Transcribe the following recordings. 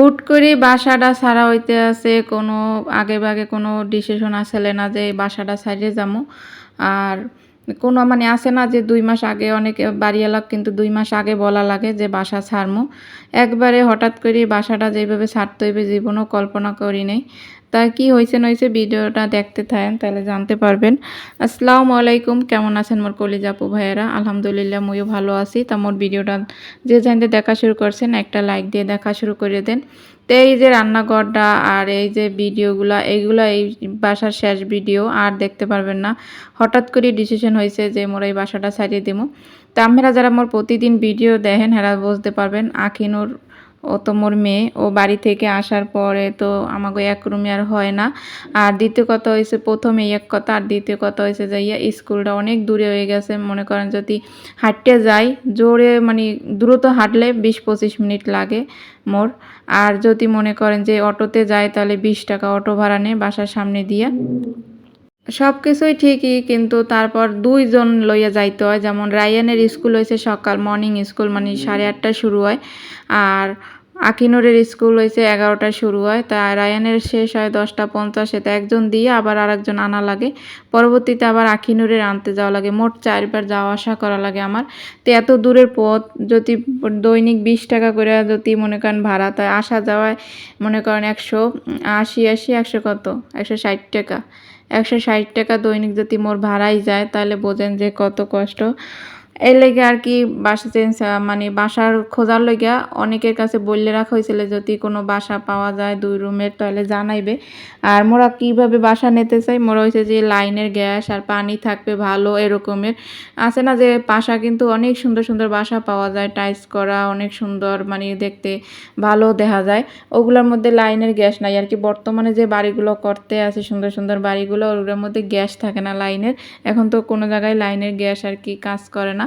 হুট করে বাসাটা ছাড়া হইতে আছে, কোনো আগে বাগে কোনো ডিসিশন আসলে না যে বাসাটা ছাড়িয়ে যাব আর কোনো মানে আসে না যে দুই মাস আগে অনেক বাড়িওয়ালা কিন্তু দুই মাস আগে বলা লাগে যে বাসা ছাড়মো। একবারে হঠাৎ করে বাসাটা যেভাবে ছাড়তে হইবে, জীবনও কল্পনা করি নাই। তা কি হয়েছে নইছে ভিডিওটা দেখতে থাকেন, তাহলে জানতে পারবেন। আসসালামু আলাইকুম, কেমন আছেন মোর কলিজাপু ভাইয়েরা? আলহামদুলিল্লাহ মইও ভালো আছি। তা মোর ভিডিওটা যে জানতে দেখা শুরু করছেন, একটা লাইক দিয়ে দেখা শুরু করে দেন। তো এই যে রান্নাঘরটা আর এই যে ভিডিওগুলা, এইগুলো এই বাসার শেষ ভিডিও, আর দেখতে পারবেন না। হঠাৎ করে ডিসিশন হয়েছে যে মোর এই বাসাটা ছাড়িয়ে দিব তা আমরা যারা মোর প্রতিদিন ভিডিও দেখেন, হেরা বুঝতে পারবেন, আখিনুর ও তো মোর মেয়ে। ও বাড়ি থেকে আসার পরে তো আমাকে এক রুমে আর হয় না। আর দ্বিতীয় কথা হয়েছে প্রথমে এক কথা আর দ্বিতীয় কথা হয়েছে যে, ইয়া স্কুলটা অনেক দূরে হয়ে গেছে। মনে করেন যদি হাঁটতে যাই, জোরে মানে দ্রুত হাঁটলে বিশ পঁচিশ মিনিট লাগে মোর। আর যদি মনে করেন যে অটোতে যায় তাহলে বিশ টাকা অটো ভাড়া নেয় বাসার সামনে দিয়ে। সব কিছুই ঠিকই কিন্তু তারপর দুইজন লইয়া যাইতে হয়। যেমন রায়ানের স্কুল হয়েছে সকাল মর্নিং স্কুল মানে সাড়ে আটটায় শুরু হয়। আর আকিনুরের স্কুল হয়েছে এগারোটায় শুরু হয়, তা রায়ানের শেষ হয় দশটা পঞ্চাশে, তা একজন দিয়ে আবার আরেকজন আনা লাগে। পরবর্তীতে আবার আখিনুরের আনতে যাওয়া লাগে। মোট চারবার যাওয়া আসা করা লাগে আমার। তো এত দূরের পথ, যদি দৈনিক বিশ টাকা করে যদি মনে করেন ভাড়া তাই আসা যাওয়ায় মনে করেন একশো আশি আশি, একশো কত? একশো ষাট টাকা। একশো ষাট টাকা দৈনিক যদি মোর ভাড়াই যায়, তাহলে বোঝেন যে কত কষ্ট। এই লেগে আর কি বাসা চেঞ্জ মানে বাসার খোঁজার লেগে অনেকের কাছে বললে রাখা হয়েছিল যদি কোনো বাসা পাওয়া যায় দুই রুমের, তাহলে জানাইবে। আর মোরা কীভাবে বাসা নিতে চাই? মোরা হয়েছে যে লাইনের গ্যাস আর পানি থাকবে ভালো এরকমের। আছে না যে বাসা কিন্তু অনেক সুন্দর সুন্দর বাসা পাওয়া যায় টাইস করা অনেক সুন্দর মানে দেখতে ভালো দেখা যায়। ওগুলোর মধ্যে লাইনের গ্যাস নাই। আর কি বর্তমানে যে বাড়িগুলো করতে আছে, সুন্দর সুন্দর বাড়িগুলো, ওগুলোর মধ্যে গ্যাস থাকে না লাইনের। এখন তো কোনো জায়গায় লাইনের গ্যাস আর কি কাজ করে না।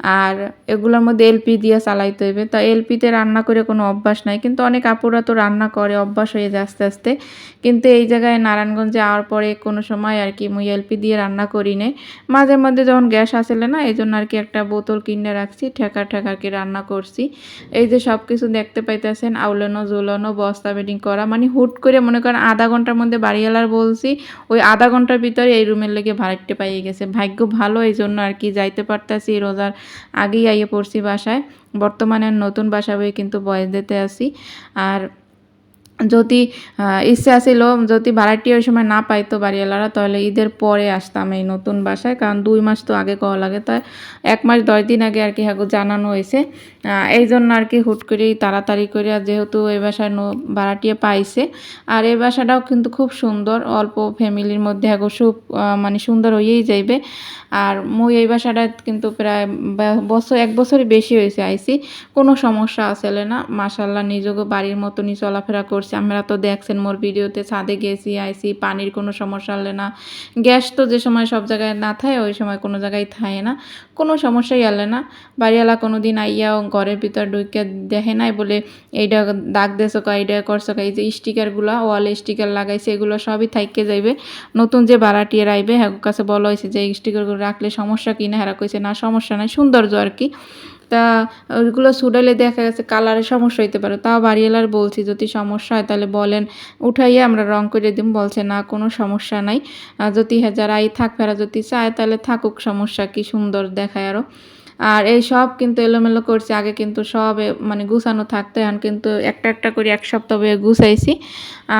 আর এগুলোর মধ্যে এলপি দিয়ে চালাইতে হইবে। তো এলপিতে রান্না করে কোনো অভ্যাস নাই। কিন্তু অনেক আপুরা তো রান্না করে, অভ্যাস হয়ে যায় আস্তে আস্তে। কিন্তু এই জায়গায় নারায়ণগঞ্জে যাওয়ার পরে কোনো সময় আর কি মুই এলপি দিয়ে রান্না করি নে মাঝে মধ্যে যখন গ্যাস আসলে না এই জন্য আর কি একটা বোতল কিনে রাখছি ঠেকা ঠেকা আর কি রান্না করছি। এই যে সব কিছু দেখতে পাইতেছেন, আউলানো ঝুলানো বস্তা বেডিং করা মানে হুট করে মনে করেন আধা ঘণ্টার মধ্যে বাড়িওয়ালার বলছি, ওই আধা ঘণ্টার ভিতরে এই রুমের লেগে ভাড়াটে পাইয়ে গেছে। ভাগ্য ভালো এই জন্য আর কি যাইতে পারতাছি, রোজার আগেই আইয়ে পড়ছি বাসায়। বর্তমানে নতুন বাসা বই কিন্তু বয়স দিতে আসি। আর যদি ইচ্ছা ছিল যদি ভাড়াটি ওই সময় না পাইতো বাড়িওয়ালারা, তাহলে ঈদের পরে আসতাম এই নতুন বাসায়। কারণ দুই মাস তো আগে কওয়া লাগে। তাই এক মাস দশ দিন আগে আর কি হ্যাঁ জানানো হয়েছে। এই জন্য আর কি হুট করেই তাড়াতাড়ি করে যেহেতু এই বাসায় ভাড়াটিয়ে পাইছে। আর এই বাসাটাও কিন্তু খুব সুন্দর। অল্প ফ্যামিলির মধ্যে হ্যাঁ খুব মানে সুন্দর হয়েই যাইবে। আর মুই এই বাসাটা কিন্তু প্রায় বছর, এক বছরই বেশি হয়েছে আইসি কোনো সমস্যা আসলে না। মাসাল্লাহ নিজেকে বাড়ির মতনই চলাফেরা করছি। আমরা তো দেখছেন মোর ভিডিওতে ছাদে গেছি আইসি পানির কোনো সমস্যা হলে না। গ্যাস তো যে সময় সব জায়গায় না থাকে ওই সময় কোনো জায়গায় থাকে না। কোনো সমস্যাই আলে না। বাড়িওয়ালা কোনো দিন আইয়াও ঘরের ভিতর ঢুকে দেখে নাই বলে এইটা দাগ দেছো কা এইটা করছ কা এই যে স্টিকারগুলো, ওয়ালে স্টিকার লাগাইছে, এগুলো সবই থাইকে যাইবে। নতুন যে ভাড়াটিয়ে আইবে হ্যাঁ কাছে বলা হয়েছে যে স্টিকারগুলো রাখলে সমস্যা কি না? হেরা কইছে, না, সমস্যা নাই, সৌন্দর্য আর কি। তা ওইগুলো সুডালে দেখা গেছে কালারের সমস্যা হইতে পারে। তাও বাড়িওয়ালার বলছি, যদি সমস্যা হয় তাহলে বলেন। উঠাইয়ে আমরা রং করে দিম, বলছে, না, কোনো সমস্যা নাই। যদি যারা এই থাক, ফেরা যদি চায়, তাহলে থাকুক, সমস্যা কি সুন্দর দেখায় আরও আর এই সব কিন্তু এলোমেলো করছি। আগে কিন্তু সব মানে গুছানো থাকতো, এখন কিন্তু একটা একটা করে এক সপ্তাহ হয়ে গুছাইছি।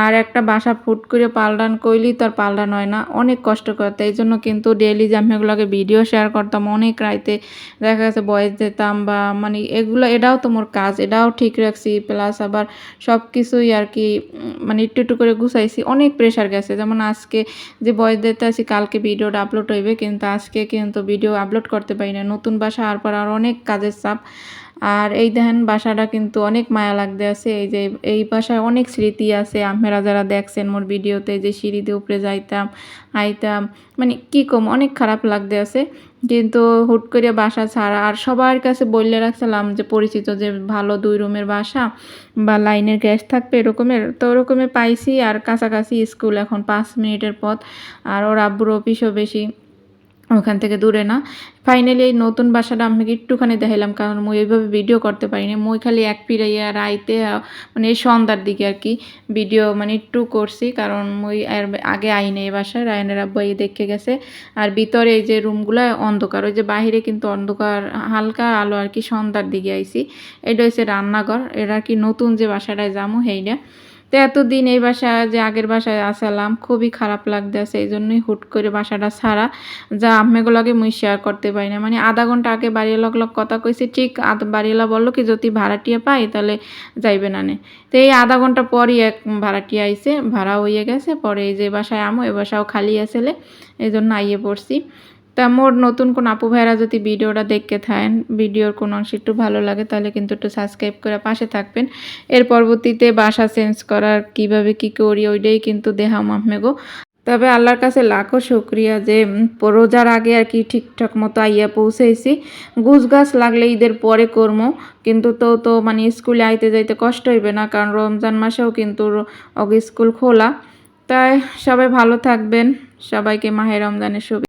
আর একটা বাসা ফুট করে পাল্টান কইলি তো আর পাল্টান হয় না। অনেক কষ্ট করতে। এই জন্য কিন্তু ডেলি যে আমি এগুলোকে ভিডিও শেয়ার করতাম, অনেক রাইতে দেখা গেছে বয়স দিতাম বা মানে এগুলো, এটাও তো মোর কাজ। এটাও ঠিক রাখছি। প্লাস আবার সব কিছুই আর কি মানে একটু একটু করে গুছাইছি। অনেক প্রেশার গেছে। যেমন আজকে যে বয়স দিতে আছি, কালকে ভিডিওটা আপলোড হইবে, কিন্তু আজকে কিন্তু ভিডিও আপলোড করতে পারি না। নতুন বাসা আর পর আর অনেক কাজের চাপ। আর এই দেখেন বাসাটা কিন্তু অনেক মায়া লাগতে আছে। এই যে এই বাসায় অনেক স্মৃতি আছে। আপনারা যারা দেখছেন মোর ভিডিওতে যে সিঁড়িতে উপরে যাইতাম, আইতাম মানে কি কম, অনেক খারাপ লাগতে আছে। কিন্তু হুট করে বাসা ছাড়া আর সবার কাছে বললে রাখছিলাম যে পরিচিত যে ভালো দুই রুমের বাসা বা লাইনের গ্যাস থাকবে এরকমের, তো ওরকমে পাইছি। আর কাছাকাছি স্কুল এখন পাঁচ মিনিটের পথ। আর ওর আব্বুর অফিসও বেশি। ওখান থেকে দূরে না। ফাইনালি এই নতুন বাসাটা আপনাকে একটুখানি দেখাইলাম, কারণ মুই এইভাবে ভিডিও করতে পারিনি। মুই খালি এক পিড়াইয়া রাইতে মানে এই সন্ধ্যার দিকে আর কি ভিডিও মানে একটু করছি, কারণ মুই এর আগে আইনি এই বাসায়। রায়নের আব্বা এই দেখে গেছে। আর ভিতরে এই যে রুমগুলো অন্ধকার, ওই যে বাইরে কিন্তু অন্ধকার, হালকা আলো আর কি সন্ধ্যার দিকে আইছি। এটা হচ্ছে রান্নাঘর। এটা আর কি নতুন যে বাসাটায় যামো সেইটা তো এতদিন এই বাসায় যে আগের বাসায় আসালাম, খুবই খারাপ লাগতেছে, এই জন্যই হুট করে বাসাটা ছাড়া যা আম্মেগুলোকে মুই শেয়ার করতে পারি না। মানে আধা ঘণ্টা আগে বাড়িওয়ালা লোক কথা কইছি, ঠিক বাড়িওয়ালা বলল কি, যদি ভাড়াটিয়া পাই তাহলে যাইবে না নে। তো এই আধা ঘণ্টা পরই এক ভাড়াটিয়া আইসে ভাড়া হয়ে গেছে, পরে এই যে বাসায় আমো, এ বাসাও খালি আসলে এই জন্য আইয়ে পড়ছি। তা মোর নতুন কোন আপু ভাইরা যদি ভিডিওটা দেখতে থাকেন, ভিডিওর কোন অংশ একটু ভালো লাগে, তাহলে কিন্তু একটু সাবস্ক্রাইব করে পাশে থাকবেন। এর পরবর্তীতে বাসা চেঞ্জ করার কীভাবে কি করি, ওইটাই কিন্তু দেহাম আহমেগো তবে আল্লাহর কাছে লাখো শুক্রিয়া যে রোজার আগে আর কি ঠিকঠাক মতো আইয়া পৌঁছেছি। গুছ গাছ লাগলে ঈদের পরে কর্ম, কিন্তু তো তো মানে স্কুলে আইতে যাইতে কষ্ট হইবে না, কারণ রমজান মাসেও কিন্তু স্কুল খোলা। তাই সবাই ভালো থাকবেন, সবাইকে মাহে রমজানের শুভেচ্ছা।